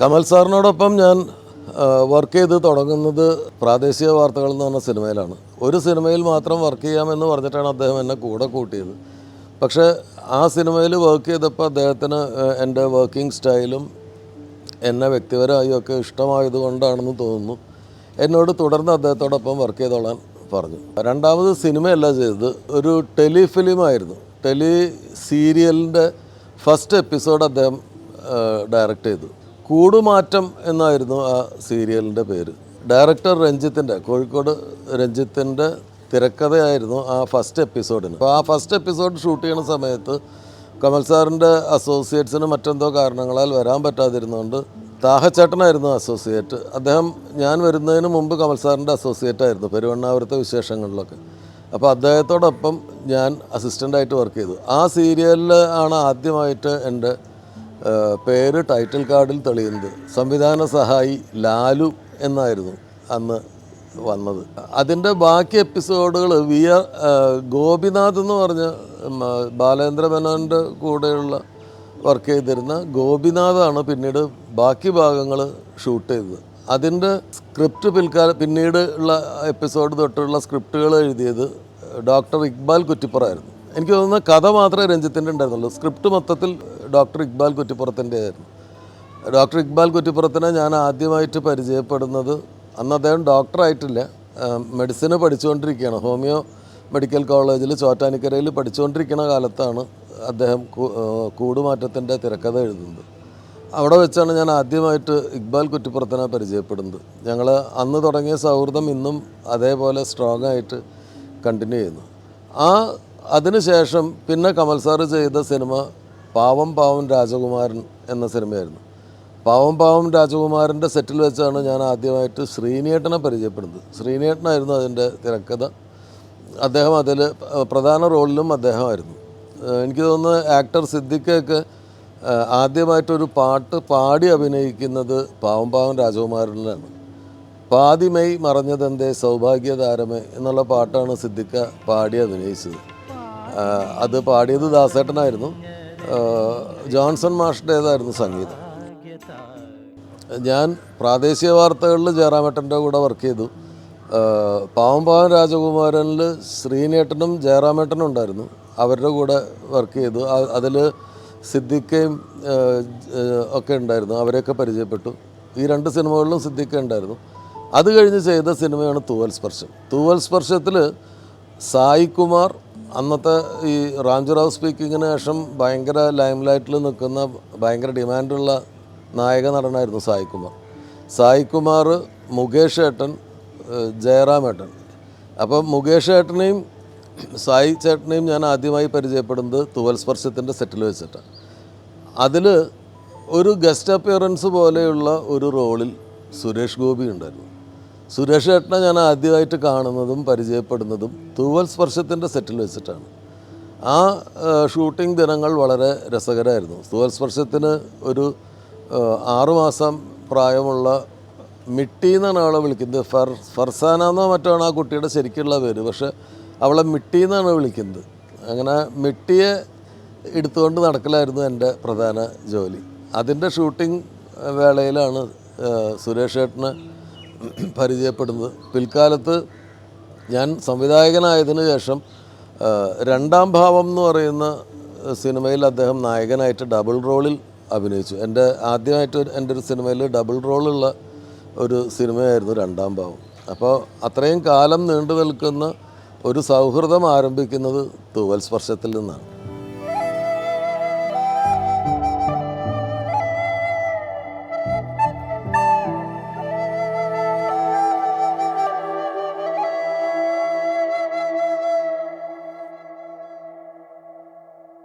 കമൽ സാറിനോടൊപ്പം ഞാൻ വർക്ക് ചെയ്ത് തുടങ്ങുന്നത് പ്രാദേശിക വാർത്തകൾ എന്ന് പറഞ്ഞ സിനിമയിലാണ്. ഒരു സിനിമയിൽ മാത്രം വർക്ക് ചെയ്യാമെന്ന് പറഞ്ഞിട്ടാണ് അദ്ദേഹം എന്നെ കൂടെ കൂട്ടിയത്. പക്ഷേ ആ സിനിമയിൽ വർക്ക് ചെയ്തപ്പോൾ അദ്ദേഹത്തിന് എന്റെ വർക്കിംഗ് സ്റ്റൈലും എന്നെ വ്യക്തിപരമായും ഒക്കെ ഇഷ്ടമായത് കൊണ്ടാണെന്ന് തോന്നുന്നു. എന്നോട് തുടർന്ന് അദ്ദേഹത്തോടൊപ്പം വർക്ക് ചെയ്തോളാൻ പറഞ്ഞു. രണ്ടാമത് സിനിമയല്ല ചെയ്തത് ഒരു ടെലിഫിലിമായിരുന്നു. ടെലി സീരിയലിന്റെ ഫസ്റ്റ് എപ്പിസോഡ് അദ്ദേഹം ഡയറക്റ്റ് ചെയ്തു. കൂടുമാറ്റം എന്നായിരുന്നു ആ സീരിയലിന്റെ പേര്. ഡയറക്ടർ രഞ്ജിത്തിന്റെ കോഴിക്കോട് രഞ്ജിത്തിന്റെ തിരക്കഥയായിരുന്നു ആ ഫസ്റ്റ് എപ്പിസോഡിന്. അപ്പോൾ ആ ഫസ്റ്റ് എപ്പിസോഡ് ഷൂട്ട് ചെയ്യുന്ന സമയത്ത് കമൽ സാറിന്റെ അസോസിയേറ്റ്സിന് മറ്റെന്തോ കാരണങ്ങളാൽ വരാൻ പറ്റാതിരുന്നുകൊണ്ട് താഹച്ചേട്ടനായിരുന്നു അസോസിയേറ്റ്. അദ്ദേഹം ഞാൻ വരുന്നതിന് മുമ്പ് കമൽ സാറിന്റെ അസോസിയേറ്റ് ആയിരുന്നു പെരുവണ്ണാപുരത്തെ വിശേഷങ്ങളിലൊക്കെ. അപ്പോൾ അദ്ദേഹത്തോടൊപ്പം ഞാൻ അസിസ്റ്റന്റായിട്ട് വർക്ക് ചെയ്തു. ആ സീരിയലിൽ ആണ് ആദ്യമായിട്ട് എന്റെ പേര് ടൈറ്റിൽ കാർഡിൽ തെളിയുന്നത് സംവിധാന സഹായി ലാലു എന്നായിരുന്നു അന്ന് വന്നത്. അതിന്റെ ബാക്കി എപ്പിസോഡുകൾ വി ആർ ഗോപിനാഥ് എന്ന് പറഞ്ഞ ബാലേന്ദ്ര മേനോന്റെ കൂടെയുള്ള വർക്ക് ചെയ്തിരുന്ന ഗോപിനാഥാണ് പിന്നീട് ബാക്കി ഭാഗങ്ങൾ ഷൂട്ട് ചെയ്തത്. അതിന്റെ സ്ക്രിപ്റ്റ് പിൽക്കാല പിന്നീട് ഉള്ള എപ്പിസോഡ് തൊട്ടുള്ള സ്ക്രിപ്റ്റുകൾ എഴുതിയത് ഡോക്ടർ ഇക്ബാൽ കുറ്റിപ്പുറമായിരുന്നു എനിക്ക് തോന്നുന്ന കഥ മാത്രമേ രഞ്ജിത്തിന്റെ ഉണ്ടായിരുന്നുള്ളൂ. സ്ക്രിപ്റ്റ് മൊത്തത്തിൽ ഡോക്ടർ ഇക്ബാൽ കുറ്റിപ്പുറത്തിന്റെ ആയിരുന്നു. ഡോക്ടർ ഇക്ബാൽ കുറ്റിപ്പുറത്തിനെ ഞാൻ ആദ്യമായിട്ട് പരിചയപ്പെടുന്നത് അന്ന് അദ്ദേഹം ഡോക്ടറായിട്ടില്ല. മെഡിസിന് പഠിച്ചുകൊണ്ടിരിക്കുകയാണ്. ഹോമിയോ മെഡിക്കൽ കോളേജിൽ ചോറ്റാനിക്കരയിൽ പഠിച്ചുകൊണ്ടിരിക്കുന്ന കാലത്താണ് അദ്ദേഹം കൂടുമാറ്റത്തിന്റെ തിരക്കഥ എഴുതുന്നത്. അവിടെ വെച്ചാണ് ഞാൻ ആദ്യമായിട്ട് ഇക്ബാൽ കുറ്റിപ്പുറത്തിനെ പരിചയപ്പെടുന്നത്. ഞങ്ങൾ അന്ന് തുടങ്ങിയ സൗഹൃദം ഇന്നും അതേപോലെ സ്ട്രോങ് ആയിട്ട് കണ്ടിന്യൂ ചെയ്യുന്നു. ആ അതിനുശേഷം പിന്നെ കമൽ സാറ് ചെയ്ത സിനിമ പാവം പാവം രാജകുമാരൻ എന്ന സിനിമയായിരുന്നു. പാവം പാവം രാജകുമാരന്റെ സെറ്റിൽ വെച്ചാണ് ഞാൻ ആദ്യമായിട്ട് ശ്രീനേട്ടനെ പരിചയപ്പെടുന്നത്. ശ്രീനേട്ടനായിരുന്നു അതിന്റെ തിരക്കഥ. അദ്ദേഹം അതിൽ പ്രധാന റോളിലും അദ്ദേഹമായിരുന്നു. എനിക്ക് തോന്നുന്നു ആക്ടർ സിദ്ദിഖയൊക്കെ ആദ്യമായിട്ടൊരു പാട്ട് പാടി അഭിനയിക്കുന്നത് പാവം പാവം രാജകുമാരനിലാണ്. പാതിമൈ മറഞ്ഞതെന്തേ സൗഭാഗ്യതാരമേ എന്നുള്ള പാട്ടാണ് സിദ്ദിഖ പാടി അഭിനയിച്ചത്. അത് പാടിയത് ദാസേട്ടനായിരുന്നു. ജോൺസൺ മാഷിന്റേതായിരുന്നു സംഗീതം. ഞാൻ പ്രാദേശിക വാർത്തകളിൽ ജയറാമേട്ടന്റെ കൂടെ വർക്ക് ചെയ്തു. പാവം പാവം രാജകുമാരനിൽ ശ്രീനേട്ടനും ജയറാമേട്ടനും ഉണ്ടായിരുന്നു. അവരുടെ കൂടെ വർക്ക് ചെയ്തു. അതിൽ സിദ്ദിഖയും ഒക്കെ ഉണ്ടായിരുന്നു. അവരെയൊക്കെ പരിചയപ്പെട്ടു. ഈ രണ്ട് സിനിമകളിലും സിദ്ദിഖ ഉണ്ടായിരുന്നു. അത് കഴിഞ്ഞ് ചെയ്ത സിനിമയാണ് തൂവൽ സ്പർശം. തൂവൽ സ്പർശത്തിൽ സായി കുമാർ അന്നത്തെ ഈ റാംജുറാവ് സ്പീക്കിങ്ങിന് ശേഷം ഭയങ്കര ലൈംലൈറ്റിൽ നിൽക്കുന്ന ഭയങ്കര ഡിമാൻഡുള്ള നായക നടനായിരുന്നു സായികുമാർ സായികുമാർ സായി കുമാർ മുകേഷ് ഏട്ടൻ ജയറാം ഏട്ടൻ. അപ്പം മുകേഷ് ഏട്ടനെയും സായി ചേട്ടനെയും ഞാൻ ആദ്യമായി പരിചയപ്പെടുന്നത് തുവൽ സ്പർശത്തിന്റെ സെറ്റിൽ വെച്ചിട്ടാണ്. അതിൽ ഒരു ഗസ്റ്റ് അപ്പിയറൻസ് പോലെയുള്ള ഒരു റോളിൽ സുരേഷ് ഗോപി ഉണ്ടായിരുന്നു. സുരേഷ് ഏട്ടനെ ഞാൻ ആദ്യമായിട്ട് കാണുന്നതും പരിചയപ്പെടുന്നതും തൂവൽ സ്പർശത്തിന്റെ സെറ്റിൽ വെച്ചിട്ടാണ്. ആ ഷൂട്ടിംഗ് ദിനങ്ങൾ വളരെ രസകരമായിരുന്നു. തൂവൽ സ്പർശത്തിന് ഒരു ആറുമാസം പ്രായമുള്ള മിട്ടി എന്നാണ് അവളെ വിളിക്കുന്നത്. ഫർ ഫർസാന എന്നോ മറ്റോ ആണ് ആ കുട്ടിയുടെ ശരിക്കുള്ള പേര്. പക്ഷെ അവളെ മിട്ടി എന്നാണ് വിളിക്കുന്നത്. അങ്ങനെ മിട്ടിയെ എടുത്തുകൊണ്ട് നടക്കലായിരുന്നു എന്റെ പ്രധാന ജോലി. അതിന്റെ ഷൂട്ടിംഗ് വേളയിലാണ് സുരേഷ് ഏട്ടനെ പരിചയപ്പെടുന്നത്. പിൽക്കാലത്ത് ഞാൻ സംവിധായകനായതിനു ശേഷം രണ്ടാം ഭാവം എന്ന് പറയുന്ന സിനിമയിൽ അദ്ദേഹം നായകനായിട്ട് ഡബിൾ റോളിൽ അഭിനയിച്ചു. എന്റെ ആദ്യമായിട്ട് എന്റെ ഒരു സിനിമയിൽ ഡബിൾ റോളുള്ള ഒരു സിനിമയായിരുന്നു രണ്ടാം ഭാവം. അപ്പോൾ അത്രയും കാലം നീണ്ടു നിൽക്കുന്ന ഒരു സൗഹൃദം ആരംഭിക്കുന്നത് തൂവൽ സ്പർശത്തിൽ നിന്നാണ്.